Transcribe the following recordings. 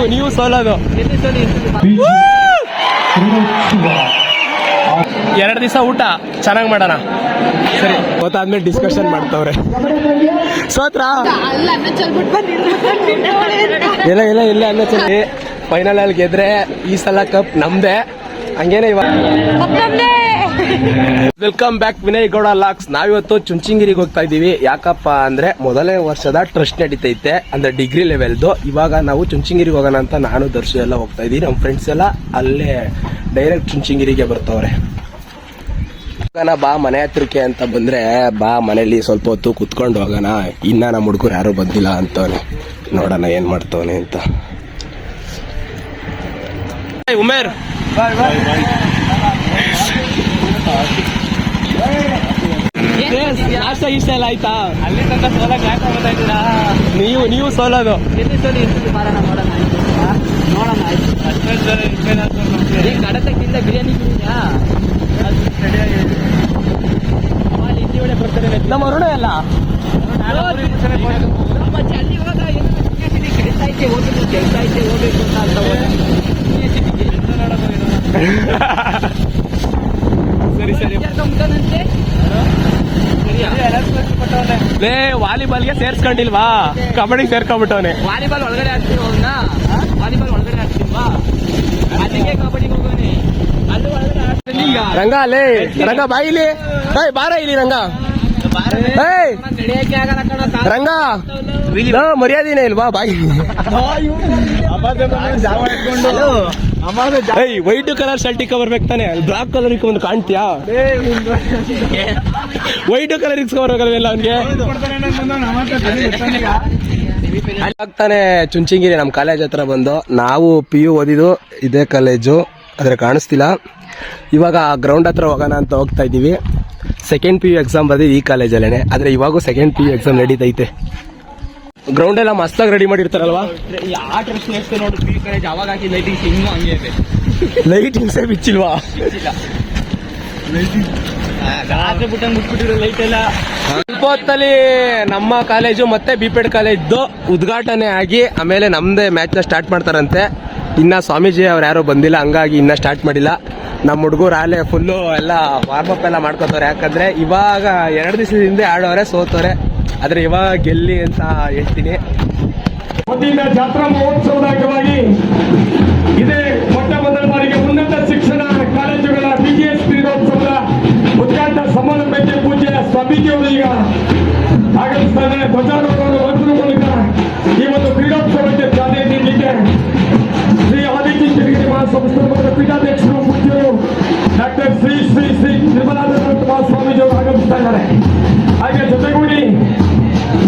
ನೀವು ನೀವು ಸೋಲೋದು. ಎರಡು ದಿವಸ ಊಟ ಚೆನ್ನಾಗಿ ಮಾಡೋಣ. ಸರಿ. ಗೊತ್ತಾದ್ಮೇಲೆ ಡಿಸ್ಕಷನ್ ಮಾಡ್ತವ್ರೆ. ಸೋತ್ರ. ಇಲ್ಲ ಇಲ್ಲ ಇಲ್ಲ ಅನ್ನ ಚಲಿ ಫೈನಲ್ ಅಲ್ಲಿ ಗೆದ್ರೆ ಈ ಸಲ ಕಪ್ ನಮ್ದೆ. ಹಂಗೇನೆ ಇವಾಗ. Welcome back Vinay Gowda vlogs ನಾವಿವತ್ತು ಚುಂಚಿಂಗಿರಿಗೆ ಹೋಗ್ತಾ ಇದೀವಿ ಯಾಕಪ್ಪ ಅಂದ್ರೆ ಮೊದಲನೇ ವರ್ಷದ ಟ್ರಸ್ಟ್ ನಡೀತೈತೆ. ಅಂದ್ರೆ ಡಿಗ್ರಿ ಲೆವೆಲ್ದು ಇವಾಗ ನಾವು ಚುಂಚಿಂಗಿರಿಗೆ ಹೋಗೋಣ ಅಂತ ನಾನು ದರ್ಶು ಎಲ್ಲ ಹೋಗ್ತಾ ಇದೀವಿ ನಮ್ಮ ಫ್ರೆಂಡ್ಸ್ ಎಲ್ಲ ಅಲ್ಲೇ ಡೈರೆಕ್ಟ್ ಚುಂಚಿಂಗಿರಿಗೆ ಬರ್ತವ್ರೆ. ಹೋಗೋಣ ಬಾ ಮನೆ ಹತ್ರಕ್ಕೆ ಅಂತ ಬಂದ್ರೆ ಬಾ ಮನೇಲಿ ಸ್ವಲ್ಪ ಹೊತ್ತು ಕುತ್ಕೊಂಡು ಹೋಗೋಣ. ಇನ್ನ ನಮ್ಮ ಹುಡುಗರು ಯಾರು ಬಂದಿಲ್ಲ ಅಂತವನೆ. ನೋಡೋಣ ಏನ್ ಮಾಡ್ತವನೆ ಅಂತ. ಉಮೇರ್ ನಾಷ್ಟ ಇಷ್ಟ ಎಲ್ಲ ಆಯ್ತಾ? ಅಲ್ಲಿ ತನಕ ಸೋಲಕ್ಕೆ ಯಾಕೆ ಹೋಗ್ತಾ ಇದ್ದೀರಾ? ನೀವು ನೀವು ಸೋಲೋದು ಎಲ್ಲಿ ಸೋಲಿ ಎಷ್ಟು ಬಾರಣ ನೋಡೋಣ ಆಯ್ತು. ನೋಡೋಣ ಆಯ್ತು. ಅಷ್ಟೇ ಇನ್ಮೇಲಾದ್ರೂ ನಮ್ಗೆ ಈ ಕಡತಕ್ಕಿಂತ ಬಿರಿಯಾನಿ ಬಿರಿಯಾ ಅಲ್ಲಿ ಹಿಂದಿ ಒಳ್ಳೆ ಬರ್ತಾರೆ ನಮ್ಮ ಅರುಣ ಎಲ್ಲ ಮತ್ತೆ ಅಲ್ಲಿ ಹೋದ ಏನು ಕೆಲಸ ಐತೆ ಹೋಗ್ಬೇಕು ಕೆಲಸ ಐತೆ ಹೋಗ್ಬೇಕು ಅಂತ ಅಂತ ಹೋದ ಮುಖದಂತೆ ಲೇ ವಾಲಿಬಾಲ್ಗೆ ಸೇರ್ಸ್ಕೊಂಡಿಲ್ವಾ? ಕಬಡ್ಡಿ ಸೇರ್ಕೊಂಡ್ಬಿಟ್ಟವನೆ. ವಾಲಿಬಾಲ್ ಒಳಗಡೆ ಆಡ್ತೀವಿ ಅವನ್ನ ವಾಲಿಬಾಲ್ ಒಳಗಡೆ ಆಡ್ತೀವಾ ಅದಕ್ಕೆ ಕಬಡ್ಡಿಗೆ ಹೋಗೋನೆ ಅದು ಒಳಗಡೆ ರಂಗ ಲೇ ರಂಗ ಬಾಯಿಲಿ ಬಾರ ಇಲ್ಲಿ ರಂಗ. ರಂಗ! ಮರ್ಯಾದೆನೇ ಇಲ್ವಾ? ಬಾಯಿ. ಏಯ್ ವೈಟ್ ಕಲರ್ ಶರ್ಟ್ ಕವರ್ ತಾನೆ? ಬ್ಲಾಕ್ ಕಲರ್ ಒಂದು ಕಾಣ್ತೀಯಾ? ವೈಟ್ ಕಲರ್ ಇಸ್ಕೊಬರ್ಬೇಕಲ್ವೆಲ್ಲ ಅವನಿಗೆ? ಆಗ್ತಾನೆ ಚುಂಚಿಂಗಿರಿ ನಮ್ಮ ಕಾಲೇಜ್ ಹತ್ರ ಬಂದು. ನಾವು ಪಿ ಯು ಓದಿದ್ದು ಇದೇ ಕಾಲೇಜು ಆದರೆ ಕಾಣಿಸ್ತಿಲ್ಲ. ಇವಾಗ ಗ್ರೌಂಡ್ ಹತ್ರ ಹೋಗೋಣ ಅಂತ ಹೋಗ್ತಾ ಇದ್ದೀವಿ. ಸೆಕೆಂಡ್ ಪಿ ಯು ಎಕ್ಸಾಮ್ ಬರ್ದಿದ್ದು ಈ ಕಾಲೇಜಲ್ಲೇ ಆದರೆ ಇವಾಗೂ ಸೆಕೆಂಡ್ ಪಿ ಯು ಎಕ್ಸಾಮ್ ನಡೀತೈತೆ. ಗ್ರೌಂಡ್ ಎಲ್ಲ ಮಸ್ತಾಗಿ ರೆಡಿ ಮಾಡಿರ್ತಾರಲ್ವಾ? ಆ ಕಾಲೇಜ್ ಲೈಟಿಂಗ್ಸ್ ಬಿಚ್ಚಿಲ್ವಾ? ರಾತ್ರಿ ಲೈಟ್ ಎಲ್ಲ ನಮ್ಮ ಕಾಲೇಜು ಮತ್ತೆ ಬಿಪೆಡ್ ಕಾಲೇಜ್ದು ಉದ್ಘಾಟನೆ ಆಗಿ, ಆಮೇಲೆ ನಮ್ದೇ ಮ್ಯಾಚ್ನ ಸ್ಟಾರ್ಟ್ ಮಾಡ್ತಾರಂತೆ. ಇನ್ನ ಸ್ವಾಮೀಜಿ ಅವ್ರು ಯಾರು ಬಂದಿಲ್ಲ, ಹಂಗಾಗಿ ಇನ್ನ ಸ್ಟಾರ್ಟ್ ಮಾಡಿಲ್ಲ. ನಮ್ಮ ಹುಡುಗರು ಆಲೇ ಫುಲ್ಲು ಎಲ್ಲ ಅಪ್ ಎಲ್ಲ ಮಾಡ್ಕೋತಾರೆ ಯಾಕಂದ್ರೆ ಇವಾಗ ಎರಡು ದಿವಸದಿಂದ ಆಡೋರೆ, ಸೋತವ್ರೆ. ಆದ್ರೆ ಇವಾಗ ಗೆಲ್ಲಿ ಅಂತ ಹೇಳ್ತೀನಿ. ಜಾತ್ರಾ ಮಹೋತ್ಸವದ ಅಂಗವಾಗಿ ಇದೇ ಮೊಟ್ಟ ಮೊದಲ ಬಾರಿಗೆ ಉನ್ನತ ಶಿಕ್ಷಣ ಕಾಲೇಜುಗಳ ಬಿಜಿಎಸ್ ಕ್ರೀಡೋತ್ಸವದ ಉದ್ಘಾಟನಾ ಸಮಾರಂಭಕ್ಕೆ ಪೂಜ್ಯ ಸ್ವಾಮೀಜಿಯವರು ಈಗ ಆಗಮಿಸ್ತಾ ಇದ್ದಾರೆ. ಧ್ವಜಾರೋಹಣವನ್ನು ಪೀಠಾಧ್ಯಕ್ಷರು ಪೂಜ್ಯರು ಡಾಕ್ಟರ್ ಶ್ರೀ ಶ್ರೀ ಶ್ರೀ ನಿರ್ಮಲಾನಂದ ಮಹಾಸ್ವಾಮೀಜಿಯವರು ಆಗಮಿಸ್ತಾ ಇದ್ದಾರೆ ಹಾಗೆ ಜೊತೆಗೂಡಿ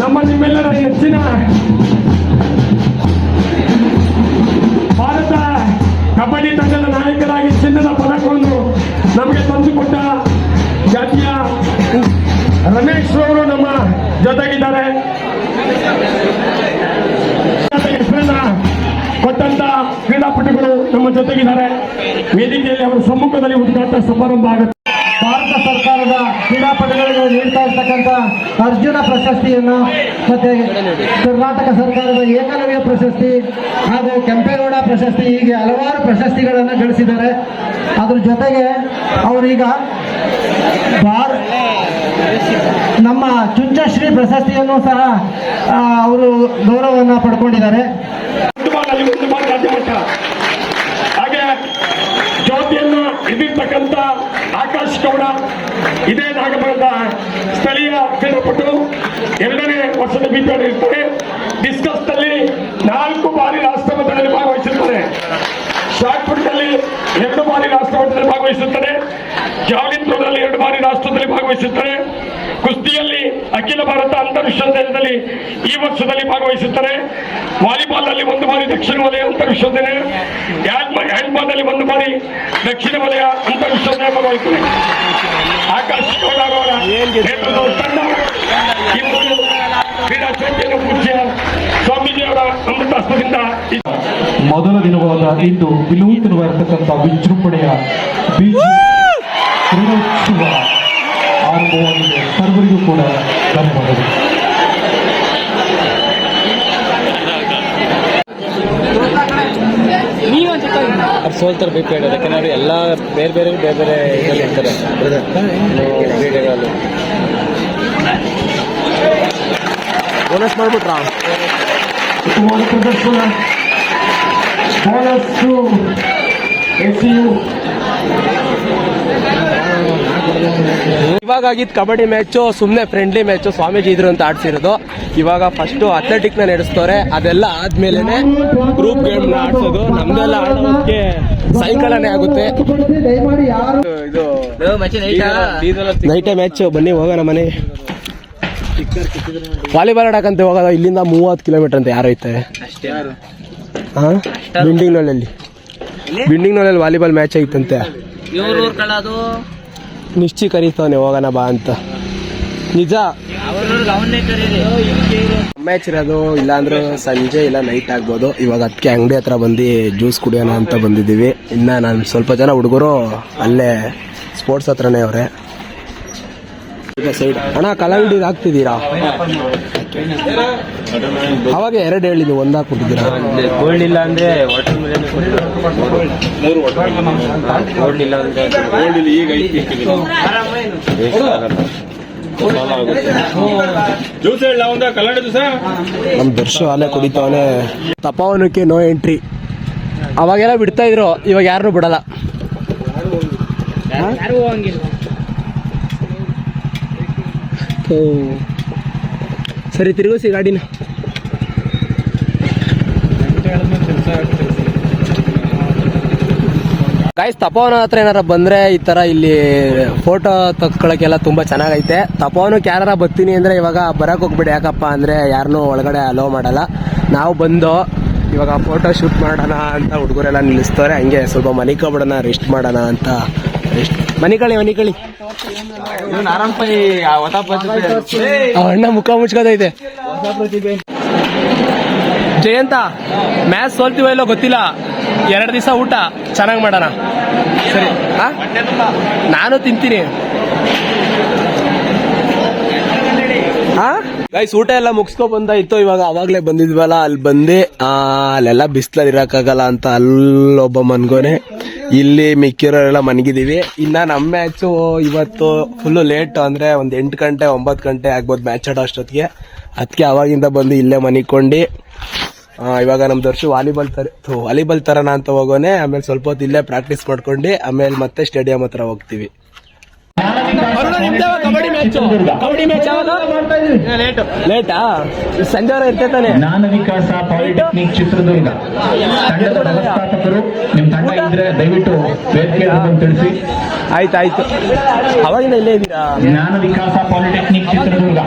ನಮ್ಮ ನಿಮ್ಮೆಲ್ಲರ ಹೆಚ್ಚಿನ ಭಾರತ ಕಬಡ್ಡಿ ತಂಡದ ನಾಯಕರಾಗಿ ಚಿನ್ನದ ಪದಕವನ್ನು ನಮಗೆ ತಂದುಕೊಟ್ಟ ಜಾತಿಯ ರಮೇಶ್ ಅವರು ನಮ್ಮ ಜೊತೆಗಿದ್ದಾರೆ. ಕ್ರೀಡಾಪಟುಗಳು ನಮ್ಮ ಜೊತೆಗಿದ್ದಾರೆ. ವೇದಿಕೆಯಲ್ಲಿ ಅವರ ಸಮ್ಮುಖದಲ್ಲಿ ಉದ್ಘಾಟನಾ ಸಮಾರಂಭ ಆಗುತ್ತೆ. ಭಾರತ ಸರ್ಕಾರದ ಕ್ರೀಡಾಪಟುಗಳಿಗೆ ನೀಡ್ತಾ ಇರ್ತಕ್ಕಂಥ ಅರ್ಜುನ ಪ್ರಶಸ್ತಿಯನ್ನು ಮತ್ತೆ ಕರ್ನಾಟಕ ಸರ್ಕಾರದ ಏಕಲವ್ಯ ಪ್ರಶಸ್ತಿ ಹಾಗೂ ಕೆಂಪೇಗೌಡ ಪ್ರಶಸ್ತಿ ಹೀಗೆ ಹಲವಾರು ಪ್ರಶಸ್ತಿಗಳನ್ನು ಗಳಿಸಿದ್ದಾರೆ. ಅದ್ರ ಜೊತೆಗೆ ಅವರೀಗ ನಮ್ಮ ಚುಂಚಶ್ರೀ ಪ್ರಶಸ್ತಿಯನ್ನು ಸಹ ಅವರು ಗೌರವವನ್ನು ಪಡ್ಕೊಂಡಿದ್ದಾರೆ ಒಂದು ಬಾಲಲ್ಲಿ ಒಂದು ಬಾಲ್ ರಾಜ್ಯ ಮಟ್ಟ ಹಾಗೆ ಜ್ಯೋತಿಯನ್ನು ಹಿಡಿದಿರ್ತಕ್ಕಂಥ ಆಕಾಶ್ ಗೌಡ ಇದೇ ನಾಗಮರದ ಸ್ಥಳೀಯ ಕ್ರೀಡಾಪಟು ಎರಡನೇ ಇರ್ತಾರೆ ಡಿಸ್ಕಸ್ನಲ್ಲಿ ನಾಲ್ಕು ಬಾರಿ ರಾಷ್ಟ್ರ ಮಟ್ಟದಲ್ಲಿ ಭಾಗವಹಿಸಿರ್ತಾರೆ ಶಾರ್ಟ್ ಪುಟ್ನಲ್ಲಿ ಎರಡು ಬಾರಿ ರಾಷ್ಟ್ರ ಮಟ್ಟದಲ್ಲಿ ಭಾಗವಹಿಸುತ್ತಾರೆ. ಜಾವಲಿನ್ ಥ್ರೋದಲ್ಲಿ ಎರಡು ಬಾರಿ ರಾಷ್ಟ್ರದಲ್ಲಿ ಭಾಗವಹಿಸುತ್ತಾರೆ. ಕುಸ್ತಿಯಲ್ಲಿ ಅಖಿಲ ಭಾರತ ಅಂತರ್ವಿಶ್ವವಿದ್ಯಾಲಯದಲ್ಲಿ ಈ ವರ್ಷದಲ್ಲಿ ಭಾಗವಹಿಸುತ್ತಾರೆ. ವಾಲಿಬಾಲ್ನಲ್ಲಿ ಒಂದು ಬಾರಿ ದಕ್ಷಿಣ ವಲಯ ಅಂತರ್ವಿಶ್ವವಿದ್ಯಾಲಯ ಹ್ಯಾಂಡ್ಬಾಲ್ನಲ್ಲಿ ಒಂದು ಬಾರಿ ದಕ್ಷಿಣ ವಲಯ ಅಂತರ್ವಿಶ್ವವಿದ್ಯಾಲಯ ಭಾಗವಹಿಸುತ್ತದೆ ಆಕಾಶ್ ಗೌಡ ಅವರ ನೇತೃತ್ವದ ತಂಡ ಈ ಒಂದು ಕ್ರೀಡಾ ಚೇಂಜಿಯನ್ನು ಪೂಜ್ಯ ಸ್ವಾಮೀಜಿಯವರ ಅಮೃತಾಸ್ತ್ರದಿಂದ ಮೊದಲ ದಿನವಾದ ಇಂದು ವಿನೂತನವಾಗಿರ್ತಕ್ಕಂಥ ವಿಜೃಂಭಣೆಯ ಕ್ರೀಡೋತ್ಸವ ಆರಂಭವಾಗಿದೆ. ಸರ್ವರಿಗೂ ಕೂಡ ಧನ್ಯವಾದಗಳು. ದೋಸ್ತ ಬಿ. ಪಿ ಸೋಲ್ತಾರೆ ಬೇಕು ಹೇಳೋದು ಯಾಕಂದ್ರೆ ಎಲ್ಲ ಬೇರೆ ಬೇರೆ ಬೇರೆ ಬೇರೆ ಇದರಲ್ಲಿ ಇರ್ತಾರೆ. ಕ್ರೀಡೆಗಳಲ್ಲಿ ಬೋನಸ್ ಮಾಡ್ಬಿಟ್ರಾ ಪ್ರದರ್ಶನ ಎಸ್ ಯು ಇವಾಗ ಆಗಿದ್ದು ಕಬಡ್ಡಿ ಮ್ಯಾಚು ಸುಮ್ಮನೆ ಫ್ರೆಂಡ್ಲಿ ಮ್ಯಾಚು ಸ್ವಾಮೀಜಿ ಇದ್ರು ಅಂತ ಆಡ್ಸಿರೋದು ಇವಾಗ ಫಸ್ಟು ಅಥ್ಲೆಟಿಕ್ನ ನಡೆಸ್ತಾರೆ ಅದೆಲ್ಲ ಆದ್ಮೇಲೆ ಗ್ರೂಪ್ ಗೇಮ್ನ ಆಡ್ಸೋದು ನಮ್ದೆಲ್ಲ ಆಡೋದಕ್ಕೆ ಸಾಯಂಕಾಲನೇ ಆಗುತ್ತೆ ನೈಟ್ ಮ್ಯಾಚ್ ಬನ್ನಿ ಹೋಗೋಣ ಮನೆಗೆ ವಾಲಿಬಾಲ್ ಆಡಕಂತ ಹೋಗೋದ ಇಲ್ಲಿಂದ ಮೂವತ್ತು ಕಿಲೋಮೀಟರ್ ಅಂತ ಯಾರು ಐತೆ. ಹಾಂ? ಬಿಲ್ಡಿಂಗ್ ನಳ್ಳಿ ಬಿಲ್ಡಿಂಗ್ನಲ್ಲಿ ವಾಲಿಬಾಲ್ ಮ್ಯಾಚ್ ಐತಂತೆ ನಿಶ್ಚಿ ಕರೀತಾವನೆ ಹೋಗೋಣ ಬಾ ಅಂತ. ನಿಜ? ಮ್ಯಾಚ್ ಇರೋದು ಇಲ್ಲಾಂದ್ರೆ ಸಂಜೆ ಇಲ್ಲ ನೈಟ್ ಆಗ್ಬೋದು. ಇವಾಗ ಅದಕ್ಕೆ ಅಂಗಡಿ ಹತ್ರ ಬಂದು ಜ್ಯೂಸ್ ಕುಡಿಯೋಣ ಅಂತ ಬಂದಿದ್ದೀವಿ. ಇನ್ನು ನಾನು ಸ್ವಲ್ಪ ಜನ ಹುಡುಗರು ಅಲ್ಲೇ ಸ್ಪೋರ್ಟ್ಸ್ ಹತ್ರನೇ ಅವರೇ. ಸೈಡ್. ಅಣ್ಣ ಕಲ್ಲಂಗಡಿ ಹಾಕ್ತಿದ್ದೀರಾ? ಅವಾಗ ಎರಡು ಹೇಳಿ ಒಂದು ಹಾಕ್ಬಿಟ್ಟಿದ್ದೀರಾ? ಗೋಲ್ಡ್ ಇಲ್ಲ ಅಂದ್ರೆ ವಾಟರ್ ಮಿಲನ್ ಗೋಲ್ಡ್ ಇಲ್ಲ ಅಂದ್ರೆ ನಮ್ಮ ದರ್ಶ ಅಲ್ಲೇ ಕುಡಿತಾವನೆ. ತಪವನಕ್ಕೆ ನೋ ಎಂಟ್ರಿ ಅವಾಗೆಲ್ಲ ಬಿಡ್ತಾ ಇದ್ರು ಇವಾಗ ಯಾರನ್ನೂ ಬಿಡಲ್ಲ. ಯಾರು ಹೋಗಂಗಿಲ್ಲ. ಓ. ಸರಿ, ತಿರುಗಿಸಿ ಗಾಡಿನ. ಗಾಯ್ಸ್ ತಪೋವನ ಹತ್ರ ಏನಾರ ಬಂದ್ರೆ ಈ ತರ ಇಲ್ಲಿ ಫೋಟೋ ತಕ್ಕೊಳಕ್ಕೆಲ್ಲ ತುಂಬಾ ಚೆನ್ನಾಗೈತೆ. ತಪೋವನಕ್ಕೆ ಯಾರ ಬರ್ತೀನಿ ಅಂದ್ರೆ ಇವಾಗ ಬರಕ್ ಹೋಗ್ಬಿಡಿ. ಯಾಕಪ್ಪ ಅಂದ್ರೆ ಯಾರನ್ನೂ ಒಳಗಡೆ ಅಲೋ ಮಾಡಲ್ಲ. ನಾವು ಬಂದು ಇವಾಗ ಫೋಟೋ ಶೂಟ್ ಮಾಡೋಣ ಅಂತ ಹುಡುಗರೆಲ್ಲ ನಿಲ್ಲಿಸ್ತಾರೆ. ಹಂಗೆ ಸ್ವಲ್ಪ ಮಲಿಕೋಬಿಡೋಣ ರೆಸ್ಟ್ ಮಾಡೋಣ ಅಂತ ರೆಸ್ಟ್ ಮನಿಕಳಿ ಮನಿಕಳಿ ಅಣ್ಣ ಮುಖ ಮುಚ್ಕೋದೈತೆ ಜಯಂತ ಮ್ಯಾಚ್ ಸೋಲ್ತೀವೋ ಇಲ್ಲೋ ಗೊತ್ತಿಲ್ಲ. ಎರಡು ದಿವಸ ಊಟ ಚೆನ್ನಾಗಿ ಮಾಡೋಣ. ಸರಿ? ನಾನು ತಿಂತೀನಿ. ಗೈಸ್ ಊಟ ಎಲ್ಲ ಮುಗಿಸ್ಕೊ ಬಂದಾಯ್ತು ಇವಾಗ? ಅವಾಗ್ಲೇ ಬಂದಿದ್ವಲ್ಲ ಅಲ್ಲಿ ಬಂದು. ಆ, ಅಲ್ಲೆಲ್ಲ ಬಿಸ್ಲಲ್ಲಿ ಇರಕ್ಕಾಗಲ್ಲ ಅಂತ ಅಲ್ಲೊಬ್ಬ ಮನ್ಗೋನೆ. ಇಲ್ಲಿ ಮಿಕ್ಕಿರೋರೆಲ್ಲ ಮನಗಿದೀವಿ. ಇನ್ನ ನಮ್ಮ ಮ್ಯಾಚು ಇವತ್ತು ಫುಲ್ಲು ಲೇಟ್ ಅಂದ್ರೆ ಒಂದ್ ಎಂಟು ಗಂಟೆ ಒಂಬತ್ತು ಗಂಟೆ ಆಗ್ಬೋದು ಮ್ಯಾಚ್ ಆಡೋ ಅಷ್ಟೊತ್ತಿಗೆ. ಅದಕ್ಕೆ ಅವಾಗಿಂದ ಬಂದು ಇಲ್ಲೇ ಮನಿಕೊಂಡು ಆ, ಇವಾಗ ನಮ್ ದರ್ಶು ವಾಲಿಬಾಲ್ ತರ ವಾಲಿಬಾಲ್ ತರನ ಅಂತ ಹೋಗೋನೆ ಆಮೇಲೆ ಸ್ವಲ್ಪ ಹೊತ್ತು ಇಲ್ಲೇ ಪ್ರಾಕ್ಟೀಸ್ ಮಾಡ್ಕೊಂಡು ಆಮೇಲೆ ಮತ್ತೆ ಸ್ಟೇಡಿಯಂ ಹತ್ರ ಹೋಗ್ತೀವಿ. Kabaddi match kabaddi match late ಲೇಟಾ ಸಂಜೆ ಇರ್ತೈತಾನೆ ಜ್ಞಾನ ವಿಕಾಸ ಪಾಲಿಟೆಕ್ನಿಕ್ ಚಿತ್ರದುರ್ಗ. ಇದ್ರೆ ದಯವಿಟ್ಟು ವೇದಿಕೆ ತಿಳಿಸಿ. ಆಯ್ತಾಯ್ತು. ಅವಾಗಿಂದ ಇಲ್ಲೇ ಇದ್ದೀರಾ? ಜ್ಞಾನ ವಿಕಾಸ ಪಾಲಿಟೆಕ್ನಿಕ್ ಚಿತ್ರದುರ್ಗ.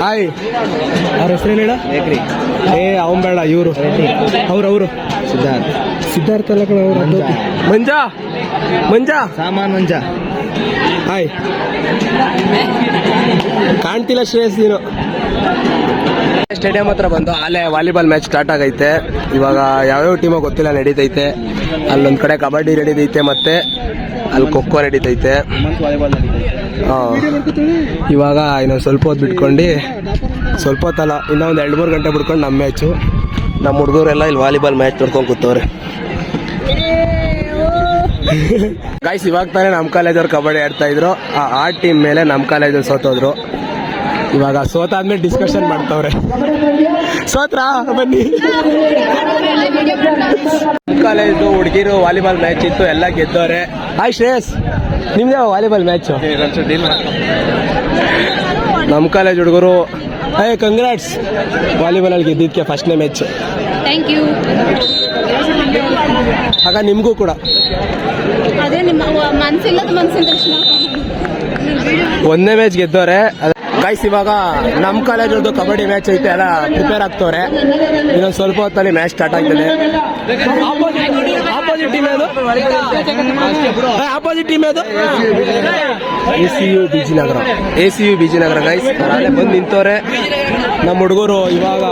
ಹಾಯ್. ಅವ್ರ ಹೆಸರು ಹೇಳ? ಏ ಅವನ್ ಬೇಡ ಇವರು. ಅವ್ರು ಅವರು. ಸಿದ್ಧಾರ್ಥ. ಸಿದ್ಧಾರ್ಥ ಅಲ್ಲ ಕಣ ಅವ್ರು ಮಂಜಾ? ಮಂಜಾ? ಸಾಮಾನ್ ಮಂಜ. ಹಾಯ್. ಕಾಣ್ತಿಲ್ಲ ಶ್ರೇಯಸ್ ನೀನು. ಸ್ಟೇಡಿಯಂ ಹತ್ರ ಬಂದು ಅಲ್ಲೇ ವಾಲಿಬಾಲ್ ಮ್ಯಾಚ್ ಸ್ಟಾರ್ಟ್ ಆಗೈತೆ. ಇವಾಗ ಯಾವ್ಯಾವ ಟೀಮೋ ಗೊತ್ತಿಲ್ಲ, ನಡೀತೈತೆ. ಅಲ್ಲೊಂದು ಕಡೆ ಕಬಡ್ಡಿ ನಡೀತೈತೆ ಮತ್ತೆ ಅಲ್ಲಿ ಖೋಖೋ ನಡೀತೈತೆ ಹಾಂ. ಇವಾಗ ಇನ್ನೊಂದು ಸ್ವಲ್ಪ ಹೊತ್ತು ಬಿಟ್ಕೊಂಡು, ಸ್ವಲ್ಪ ಹೊತ್ತಲ್ಲ ಇನ್ನೂ ಒಂದು ಎರಡು ಮೂರು ಗಂಟೆ ಬಿಟ್ಕೊಂಡು ನಮ್ಮ ಮ್ಯಾಚು. ನಮ್ಮ ಹುಡುಗರೆಲ್ಲ ಇಲ್ಲಿ ವಾಲಿಬಾಲ್ ಮ್ಯಾಚ್ ನೋಡ್ಕೊಂಡು ಕೂತವ್ರೆ. ಗಾಯ್ಸ್ ಇವಾಗ ತಾನೇ ನಮ್ಮ ಕಾಲೇಜವ್ರು ಕಬಡ್ಡಿ ಆಡ್ತಾ ಇದ್ರು. ಆ ಆ ಟೀಮ್ ಮೇಲೆ ನಮ್ಮ ಕಾಲೇಜಲ್ಲಿ ಸೋತೋದ್ರು. ಇವಾಗ ಸೋತಾದ್ಮೇಲೆ ಡಿಸ್ಕಷನ್ ಮಾಡ್ತವ್ರೆ. ಸೋತ್ರ ಬನ್ನಿ. ಕಾಲೇಜು ಹುಡುಗಿರು ವಾಲಿಬಾಲ್ ಮ್ಯಾಚ್ ಇತ್ತು ಎಲ್ಲ ಗೆದ್ದವ್ರೆ. ಹಾಯ್ ಶ್ರೇಯಸ್. ನಿಮ್ದೇ ವಾಲಿಬಾಲ್ ಮ್ಯಾಚು ನಮ್ಮ ಕಾಲೇಜ್ ಹುಡುಗರು ಹಾಯ್ ಕಂಗ್ರಾಟ್ಸ್ ವಾಲಿಬಾಲ್ ಅಲ್ಲಿ ಗೆದ್ದಿದ್ದಕ್ಕೆ ಫಸ್ಟ್ನೇ ಮ್ಯಾಚ್ ಥ್ಯಾಂಕ್ ಯು ಆಗ ನಿಮಗೂ ಕೂಡ. ಒಂದನೇ ಮ್ಯಾಚ್ ಗೆದ್ದವ್ರೆ. ಗೈಸ್ ಇವಾಗ ನಮ್ಮ ಕಾಲೇಜದ್ದು ಕಬಡ್ಡಿ ಮ್ಯಾಚ್ ಐತೆ ಎಲ್ಲ ಪ್ರಿಪೇರ್ ಆಗ್ತವ್ರೆ. ಇನ್ನೊಂದು ಸ್ವಲ್ಪ ಹೊತ್ತಲ್ಲಿ ಮ್ಯಾಚ್ ಸ್ಟಾರ್ಟ್ ಆಗ್ತದೆ. Team opposite A C U BG Nagara A C U BG Nagara guys ಬಂದು ನಿಂತವ್ರೆ. ನಮ್ಮ ಹುಡುಗರು ಇವಾಗ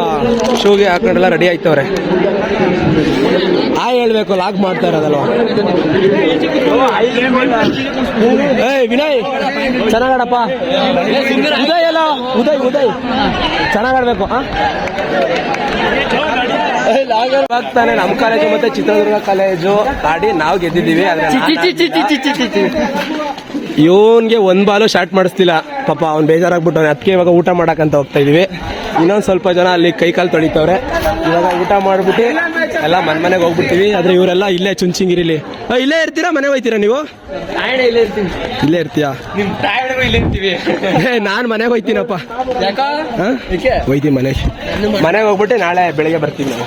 ಶೂಗೆ ಹಾಕೊಂಡೆಲ್ಲ ರೆಡಿ ಆಯ್ತವ್ರೆ. ಆ ಹೇಳ್ಬೇಕು ಲಾಗ್ ಮಾಡ್ತಾ ಇರೋದಲ್ವಾ? ಏಯ್ ವಿನಯ್ ಚೆನ್ನಾಗಾಡಪ್ಪ. ಉದಯ್ ಅಲ್ಲ ಉದಯ್ ಉದಯ್. ಚೆನ್ನಾಗಾಡ್ಬೇಕು ಆ? ಇವಾಗ ತಾನೇ ನಮ್ಮ ಕಾಲೇಜು ಮತ್ತೆ ಚಿತ್ರದುರ್ಗ ಕಾಲೇಜು ಆಡಿ ನಾವು ಗೆದ್ದಿದ್ದೀವಿ ಇವನ್ಗೆ ಒಂದು ಬಾಲು ಶಾರ್ಟ್ ಮಾಡಿಸ್ತಿಲ್ಲ. ಪಾಪ ಅವ್ನು ಬೇಜಾರಾಗ್ಬಿಟ್ಟು ಅದಕ್ಕೆ ಇವಾಗ ಊಟ ಮಾಡೋಕ್ಕಂತ ಹೋಗ್ತಾ ಇದೀವಿ. ಇನ್ನೊಂದು ಸ್ವಲ್ಪ ಜನ ಅಲ್ಲಿ ಕೈ ಕಾಲು ತೊಳಿತವ್ರೆ. ಇವಾಗ ಊಟ ಮಾಡಿಬಿಟ್ಟು ಎಲ್ಲ ಮನೆ ಮನೆಗೆ ಹೋಗ್ಬಿಡ್ತೀವಿ. ಆದರೆ ಇವರೆಲ್ಲ ಇಲ್ಲೇ ಚುಂಚಿಂಗಿರಿಲಿ. ಇಲ್ಲೇ ಇರ್ತೀರಾ? ಮನೆ ಹೋಯ್ತೀರಾ ನೀವು? ಇಲ್ಲೇ ಇರ್ತೀಯಾ? ನಾನು ಮನೆಗೆ ಹೋಯ್ತೀನಪ್ಪ. ಯಾಕ? ಮನೆ? ಮನೆಗೆ ಮನೆಗೆ ಹೋಗ್ಬಿಟ್ಟು ನಾಳೆ ಬೆಳಿಗ್ಗೆ ಬರ್ತೀನಿ ನಾವು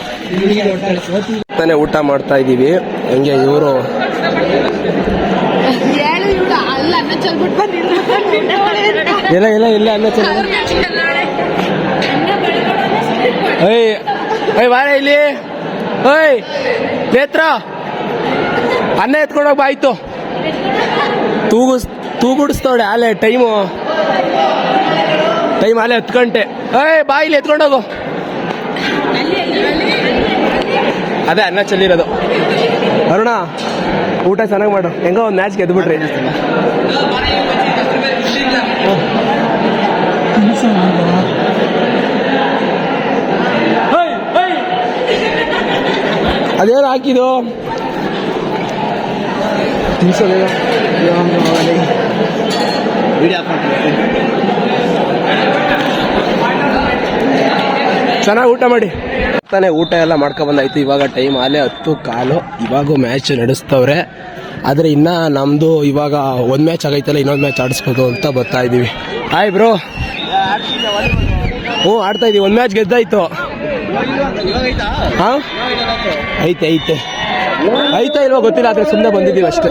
ತಾನೇ ಊಟ ಮಾಡ್ತಾ ಇದೀವಿ. ಹಂಗೆ ಇವರು ಹೇಳು ಇವ್ಳು ಅಲ್ಲ ಅನ್ನ ಚೆಲ್ಬಿಟ್ಟು ಬಂದಿದ್ರು ಇಲ್ಲ ಇಲ್ಲ ಇಲ್ಲ ಅನ್ನ ಚೆನ್ನಾಗಿ ಏಯ್ ಏಯ್ ಬಾರ ಇಲ್ಲಿ. ಏಯ್ ನೇತ್ರ. ಅನ್ನ ಎತ್ಕೊಂಡೋಗಿ ಬಾಯ್ತು ತೂಗುಸ್ ತೂಗುಡಿಸ್ತವಳೆ ಆಲೆ ಟೈಮು. ಟೈಮ್ ಆಲೆ ಹತ್ತು ಗಂಟೆ. ಏಯ್ ಬಾಯಿಲಿ ಎತ್ಕೊಂಡೋಗು ಅದೇ ಅನ್ನ ಚೆಲ್ಲಿರೋದು. ಅರುಣ ಊಟ ಚೆನ್ನಾಗಿ ಮಾಡು. ಹೆಂಗೋ ಒಂದು ಮ್ಯಾಚ್ ಗೆದ್ಬಿಟ್ರಿ ಅದೇನು ಹಾಕಿದು. ಚೆನ್ನಾಗಿ ಊಟ ಮಾಡಿ. ತಾನೇ ಊಟ ಎಲ್ಲ ಮಾಡ್ಕೊ ಬಂದಾಯ್ತು. ಇವಾಗ ಟೈಮ್ ಆಲೆ ಹತ್ತು ಕಾಲು. ಇವಾಗೂ ಮ್ಯಾಚ್ ನಡೆಸ್ತವ್ರೆ. ಆದರೆ ಇನ್ನ ನಮ್ದು ಇವಾಗ ಒಂದು ಮ್ಯಾಚ್ ಆಗೈತಲ್ಲ, ಇನ್ನೊಂದು ಮ್ಯಾಚ್ ಆಡಿಸ್ಬೇಕು ಅಂತ ಬರ್ತಾ ಇದೀವಿ. ಹಾಯ್ ಬ್ರೋ ಹ್ಞೂ, ಆಡ್ತಾ ಇದೀವಿ. ಒಂದು ಮ್ಯಾಚ್ ಗೆದ್ದಾಯ್ತು. ಹಾಂ? ಐತೆ ಐತೆ. ಐತಾ ಇಲ್ವಾ ಗೊತ್ತಿಲ್ಲ, ಆದರೆ ಸುಮ್ಮನೆ ಬಂದಿದ್ದೀವಿ ಅಷ್ಟೇ.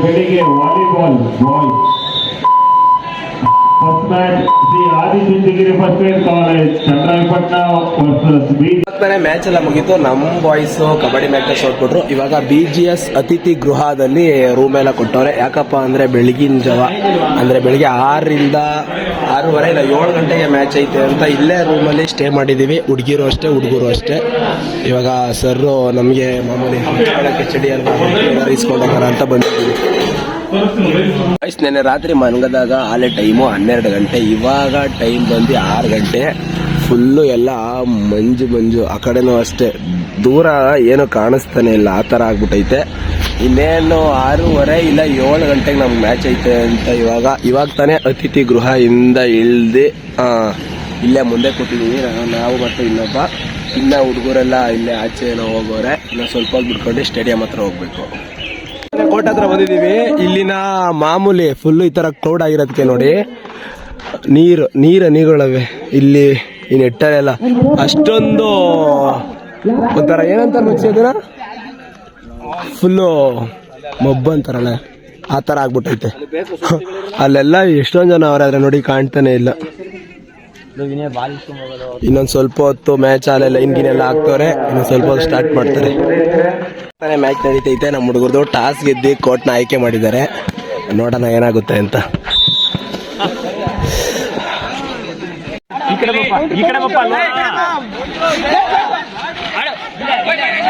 ಬೆಳಿಗ್ಗೆ volleyball ball first match match ಎಲ್ಲ ಮುಗೀತು. ನಮ್ಮ ಬಾಯ್ಸ್ ಕಬಡ್ಡಿ ಮ್ಯಾಚ್ ಹೊಟ್ಬಿಟ್ರು ಇವಾಗ ಬಿ ಜಿ ಎಸ್ ಅತಿಥಿ ಗೃಹದಲ್ಲಿ ರೂಮ್ ಎಲ್ಲ ಕೊಟ್ಟವ್ರೆ. ಯಾಕಪ್ಪ ಅಂದ್ರೆ ಬೆಳಗಿನ ಜಾವ. ಅಂದ್ರೆ ಬೆಳಿಗ್ಗೆ ಆರರಿಂದ ಆರೂವರೆ ಇಲ್ಲ, ಏಳು ಗಂಟೆಗೆ ಮ್ಯಾಚ್ ಐತೆ ಅಂತ ಇಲ್ಲೇ ರೂಮಲ್ಲಿ ಸ್ಟೇ ಮಾಡಿದ್ದೀವಿ ಹುಡುಗಿರು ಅಷ್ಟೇ, ಹುಡುಗರು ಅಷ್ಟೇ. ಇವಾಗ ಸರ್ ನಮಗೆ ಮಾಮೂಲಿ ಕಿಚಡಿ ಎಲ್ಲ ಅಂತ ಬಂದಿದ್ದೀವಿ. ಗೈಸ್ ನೆನ್ನೆ ರಾತ್ರಿ ಮನ್ಗದಾಗ ಆಲೆ ಟೈಮು ಹನ್ನೆರಡು ಗಂಟೆ, ಇವಾಗ ಟೈಮ್ ಬಂದು ಆರು ಗಂಟೆ. ಫುಲ್ಲು ಎಲ್ಲ ಮಂಜು ಮಂಜು, ಆ ಕಡೆನೂ ಅಷ್ಟೇ. ದೂರ ಏನು ಕಾಣಿಸ್ತಾನೆ ಇಲ್ಲ, ಆ ಥರ ಆಗ್ಬಿಟ್ಟೈತೆ ಇನ್ನೇನು ಆರೂವರೆ ಇಲ್ಲ, ಏಳು ಗಂಟೆಗೆ ನಮ್ಗೆ ಮ್ಯಾಚ್ ಐತೆ ಅಂತ ಇವಾಗ. ಇವಾಗ ತಾನೇ ಅತಿಥಿ ಗೃಹದಿಂದ ಇಳ್ದು ಇಲ್ಲೇ ಮುಂದೆ ಕೂತಿದ್ದೀವಿ ನಾವು- ಮತ್ತು ಇನ್ನೊಬ್ಬ. ಇನ್ನ ಹುಡುಗರೆಲ್ಲ ಇಲ್ಲೇ ಆಚೆ ಏನೋ ಹೋಗೋರೆ. ಇನ್ನು ಸ್ವಲ್ಪ ಬಿಟ್ಕೊಂಡು ಸ್ಟೇಡಿಯಂ ಹತ್ರ ಹೋಗ್ಬೇಕು. ಕೋರ್ಟ್ ಹತ್ರ ಬಂದಿದೀವಿ ಇಲ್ಲಿನ ಮಾಮೂಲಿ ಫುಲ್ ಈ ತರ ಕ್ಲೌಡ್ ಆಗಿರೋದಕ್ಕೆ ನೋಡಿ, ನೀರು, ನೀರ ನೀರುಗಳವೆ ಇಲ್ಲಿ ಈ ನೆಟ್ಟರೆಲ್ಲ ಅಷ್ಟೊಂದು ಒಂಥರ ಏನಂತ ಮುಚ್ಚಿದ್ರ ಫುಲ್ಲು ಮಬ್ಬು ಅಂತಾರಲ್ಲ. ಆ ಥರ ಆಗ್ಬಿಟ್ಟೈತೆ. ಅಲ್ಲೆಲ್ಲ ಎಷ್ಟೊಂದು ಜನ ಅವರಾದ್ರೆ ನೋಡಿ ಕಾಣ್ತಾನೆ ಇಲ್ಲ. ಇನ್ನೊಂದು ಸ್ವಲ್ಪ ಹೊತ್ತು ಮ್ಯಾಚ್ ಅಲ್ಲೆಲ್ಲ ಇಂಗಿನೆಲ್ಲ ಹಾಕ್ತವ್ರೆ ಇನ್ನೊಂದು ಸ್ವಲ್ಪ ಹೊತ್ತು ಸ್ಟಾರ್ಟ್ ಮಾಡ್ತಾರೆ ಮ್ಯಾಚ್ ನಡೀತೈತೆ ನಮ್ಮ ಹುಡುಗರದು ಟಾಸ್ ಗೆದ್ದು ಕೋರ್ಟ್ನ ಆಯ್ಕೆ ಮಾಡಿದ್ದಾರೆ ನೋಡೋಣ ಏನಾಗುತ್ತೆ ಅಂತ ಇವಾಗ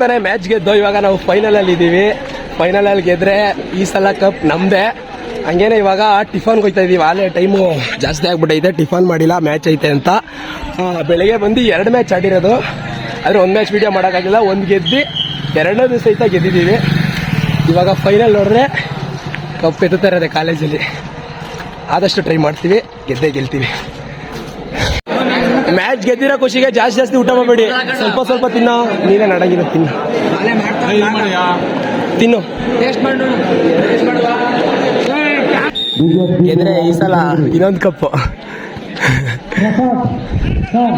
ತಾನೇ ಮ್ಯಾಚ್ ಗೆದ್ದು ಇವಾಗ ನಾವು ಫೈನಲ್ ಅಲ್ಲಿ ಇದೀವಿ. ಫೈನಲ್ ಅಲ್ಲಿ ಗೆದ್ರೆ ಈ ಸಲ ಕಪ್ ನಮ್ದೆ. ಹಂಗೇನೆ ಇವಾಗ ಟಿಫನ್ ಹೋಯ್ತಾ ಇದೀವಿ. ಆಲೇ ಟೈಮು ಜಾಸ್ತಿ ಆಗ್ಬಿಟ್ಟೈತೆ. ಟಿಫನ್ ಮಾಡಿಲ್ಲ ಮ್ಯಾಚ್ ಐತೆ ಅಂತ. ಬೆಳಗ್ಗೆ ಬಂದು ಎರಡು ಮ್ಯಾಚ್ ಆಡಿರೋದು. ಆದರೆ ಒಂದು ಮ್ಯಾಚ್ ವಿಡಿಯೋ ಮಾಡೋಕ್ಕಾಗಿಲ್ಲ. ಒಂದು ಗೆದ್ದು, ಎರಡನೇ ದಿವಸ ಸಹಿತ ಗೆದ್ದಿದ್ದೀವಿ. ಇವಾಗ ಫೈನಲ್ ನೋಡಿದ್ರೆ ಕಪ್ ಎತ್ತುತ್ತಾ ಇರೋದೆ ಕಾಲೇಜಲ್ಲಿ ಆದಷ್ಟು ಟ್ರೈ ಮಾಡ್ತೀವಿ. ಗೆದ್ದೇ ಗೆಲ್ತೀವಿ. ಮ್ಯಾಚ್ ಗೆದ್ದಿರೋ ಖುಷಿಗೆ ಜಾಸ್ತಿ ಜಾಸ್ತಿ ಊಟ ಮಾಡಬೇಡಿ. ಸ್ವಲ್ಪ ಸ್ವಲ್ಪ ತಿನ್ನೋ ನೀನೇ ನಡಂಗಿಲ್ಲ ತಿನ್ನು. ತಿನ್ನು. ಗೆದ್ರೆ ಈ ಸಲ ಇನ್ನೊಂದು ಕಪ್ಪು ಸರ್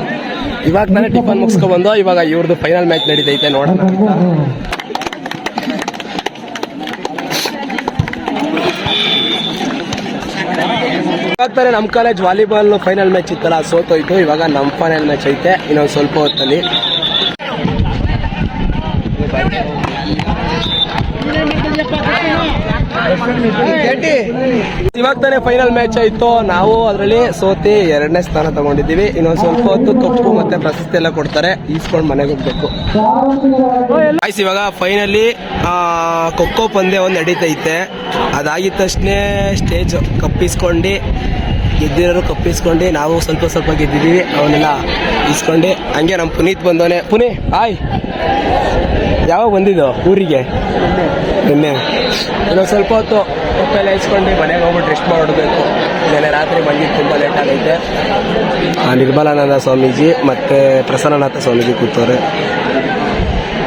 ಇವಾಗ ನಾನು ಟಿಫನ್ ಮುಗಿಸ್ಕೊಂಡ್ ಬಂದು ಇವಾಗ ಇವ್ರದ್ದು ಫೈನಲ್ ಮ್ಯಾಚ್ ನಡೀತೈತೆ ನೋಡೋಣ. ಇವಾಗ ನಮ್ಮ ಕಾಲೇಜ್ ವಾಲಿಬಾಲ್ ಫೈನಲ್ ಮ್ಯಾಚ್ ಇತ್ತಲ್ಲ ಸೋತೋಯ್ತು ಇವಾಗ ನಮ್ಮ ಫೈನಲ್ ಮ್ಯಾಚ್ ಐತೆ. ಇನ್ನೊಂದು ಸ್ವಲ್ಪ ಹೊತ್ತಲ್ಲಿ. ಇವಾಗ ತಾನೇ ಫೈನಲ್ ಮ್ಯಾಚ್ ಆಯ್ತು. ನಾವು ಅದರಲ್ಲಿ ಸೋತಿ ಎರಡನೇ ಸ್ಥಾನ ತಗೊಂಡಿದ್ದೀವಿ. ಇನ್ನೊಂದು ಸ್ವಲ್ಪ ಹೊತ್ತು ಕಪ್ಪು ಮತ್ತೆ ಪ್ರಶಸ್ತಿ ಎಲ್ಲ ಕೊಡ್ತಾರೆ. ಈಸ್ಕೊಂಡು ಮನೆಗೆ ಹೋಗ್ಬೇಕು. ಆಯ್ತು ಇವಾಗ ಫೈನಲಿ ಖೋಖೋ ಪಂದ್ಯ ಒಂದು ನಡೀತೈತೆ. ಅದಾಗಿದ ತಕ್ಷಣ ಸ್ಟೇಜ್ ಕಪ್ಪಿಸ್ಕೊಂಡು ಗೆದ್ದಿರೋರು ಕಪ್ಪಿಸ್ಕೊಂಡು ನಾವು ಸ್ವಲ್ಪ ಸ್ವಲ್ಪ ಗೆದ್ದಿದ್ದೀವಿ ಅವನ್ನೆಲ್ಲ ಇಸ್ಕೊಂಡು ಹಂಗೆ ನಮ್ಮ ಪುನೀತ್ ಬಂದವನೇ. ಪುನಿ ಹಾಯ್. ಯಾವಾಗ ಬಂದಿದ್ದು ಊರಿಗೆ? ನಿನ್ನೆ. ಇನ್ನೊಂದು ಸ್ವಲ್ಪ ಹೊತ್ತು ಕಪ್ಪೆಲ್ಲ ಇಸ್ಕೊಂಡು ಮನೆಗೆ ಹೋಗ್ಬಿಟ್ಟು ರೆಸ್ಟ್ ಮಾಡಬೇಕು. ನೆನ್ನೆ ರಾತ್ರಿ ಬಂದಿದ್ದು ತುಂಬ ಲೇಟ್ ಆಗೈತೆ. ಆ, ನಿರ್ಮಲಾನಂದ ಸ್ವಾಮೀಜಿ ಮತ್ತು ಪ್ರಸನ್ನನಾಥ ಸ್ವಾಮೀಜಿ ಕೂತವ್ರೆ.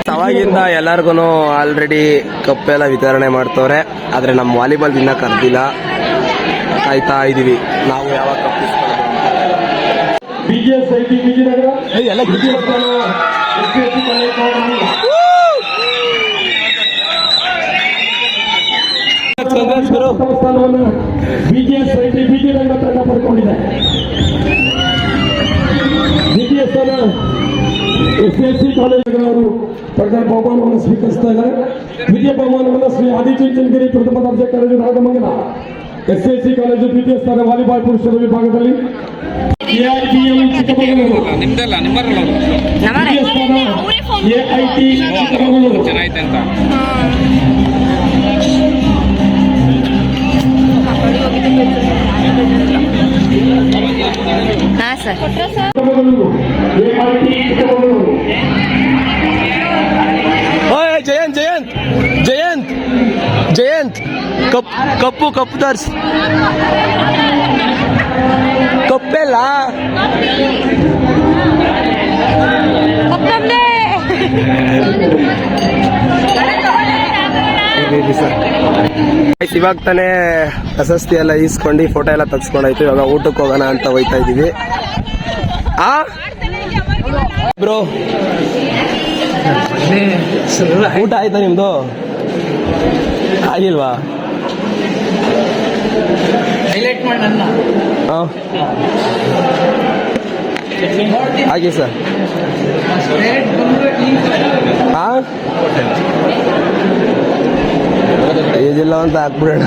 ಅವಾಗಿಂದ ಎಲ್ಲರಿಗೂ ಆಲ್ರೆಡಿ ಕಪ್ಪೆಲ್ಲ ವಿತರಣೆ ಮಾಡ್ತವ್ರೆ. ಆದರೆ ನಮ್ಮ ವಾಲಿಬಾಲ್ ದಿನ ಕರೆದಿಲ್ಲ. ಕಾಯ್ತಾ ಇದೀವಿ ನಾವು ಯಾವಾಗ ಕಪ್ ಬಿಜಿಎಸ್ ಐಟಿ ವಿಜಯನಗರ ಎಲ್ಲ ಪ್ರಥಮ ಸ್ಥಾನವನ್ನು ಬಿಜಿಎಸ್ ಐಟಿ ವಿಜಯನಗರ ತಂಡ ಪಡ್ಕೊಂಡಿದೆ ಸ್ಥಾನ ಎಸ್ ಎಸ್ ಸಿ ಕಾಲೇಜುಗಳವರು ಬಹುಮಾನವನ್ನು ಸ್ವೀಕರಿಸ್ತಾ ಇದ್ದಾರೆ ದ್ವಿತೀಯ ಬಹುಮಾನವನ್ನು ಶ್ರೀ ಆದಿಚುಂಚನಗಿರಿ ಪ್ರಥಮ ದರ್ಜೆ college Nagamangala. S S C college ದ್ವಿತೀಯ ಸ್ಥಾನ ವಾಲಿಬಾಲ್ ಪುರುಷರ ವಿಭಾಗದಲ್ಲಿ ಎಐಟಿಎಂ ಚಿಕ್ಕಮಗಳೂರು. ನಿಮ್ದಲ್ಲ ನಿಮ್ಮರಲ್ಲ ದ್ವಿತೀಯ ಸ್ಥಾನ ಎಐಟಿ ಚಿಕ್ಕಮಗಳೂರು. ಚೆನ್ನಾಯ್ತು ಅಂತ. ಹಾ ಸರ್. ಚಿಕ್ಕಮಗಳೂರು. ಎಐಟಿ ಚಿಕ್ಕಮಗಳೂರು. ಓಯ್ Jayanth Jayanth Jayanth Jayanth. Cup cup cup ತರ್ಸ್ ಕಪ್ಪೆಲ್ಲ? ಆಯ್ತು, ಇವಾಗ ತಾನೇ ಪ್ರಶಸ್ತಿ ಎಲ್ಲ ಈಸ್ಕೊಂಡು ಫೋಟೋ ಎಲ್ಲ ತಗ್ಸ್ಕೊಂಡಾಯ್ತು. ಇವಾಗ ಊಟಕ್ಕೆ ಹೋಗೋಣ ಅಂತ ಹೋಯ್ತಾ ಇದೀವಿ. ಆ? ಬ್ರೋ. ಊಟ ಆಯ್ತಾ ನಿಮ್ದು? ಆಗಿಲ್ವಾ? ಹೈಲೈಟ್ ಮಾಡಿ ನನ್ನ ಹಾ ಹಾಗೆ ಸರ್. ಹಾ? ಏಜಿಲ್ಲ ಅಂತ ಹಾಕ್ಬಿಡೋಣ.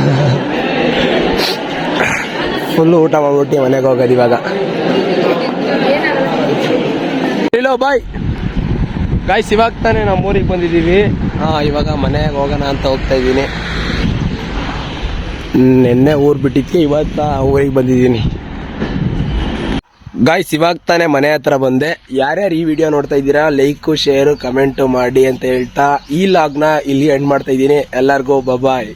ಫುಲ್ಲು ಊಟ ಮಾಡ್ಬಿಟ್ಟು ಮನೆಗೆ ಹೋಗೋದು ಇವಾಗ. ಇಲ್ಲೋ ಬಾಯ್ ಗಾಯ್ಸ್ ಇವಾಗ ತಾನೇ ನಮ್ಮ ಊರಿಗೆ ಬಂದಿದ್ದೀವಿ. ಹಾಂ ಇವಾಗ ಮನೆಗೆ ಹೋಗೋಣ ಅಂತ ಹೋಗ್ತಾ ಇದ್ದೀನಿ. ನಿನ್ನೆ ಊರು ಬಿಟ್ಟಿದ್ಕೆ, ಇವತ್ತ ಊರಿಗೆ ಬಂದಿದ್ದೀನಿ. ಗಾಯ್ಸ್ ಇವಾಗ ತಾನೇ ಮನೆ ಹತ್ರ ಬಂದೆ. ಯಾರ್ಯಾರು ಈ ವಿಡಿಯೋ ನೋಡ್ತಾ ಇದ್ದೀರಾ ಲೈಕು ಶೇರು ಕಮೆಂಟು ಮಾಡಿ ಅಂತ ಹೇಳ್ತಾ ಈ ಲಾಗ್ನ ಇಲ್ಲಿ ಎಂಡ್ ಮಾಡ್ತಾ ಇದ್ದೀನಿ. ಎಲ್ಲರಿಗೂ ಬಬಾಯ್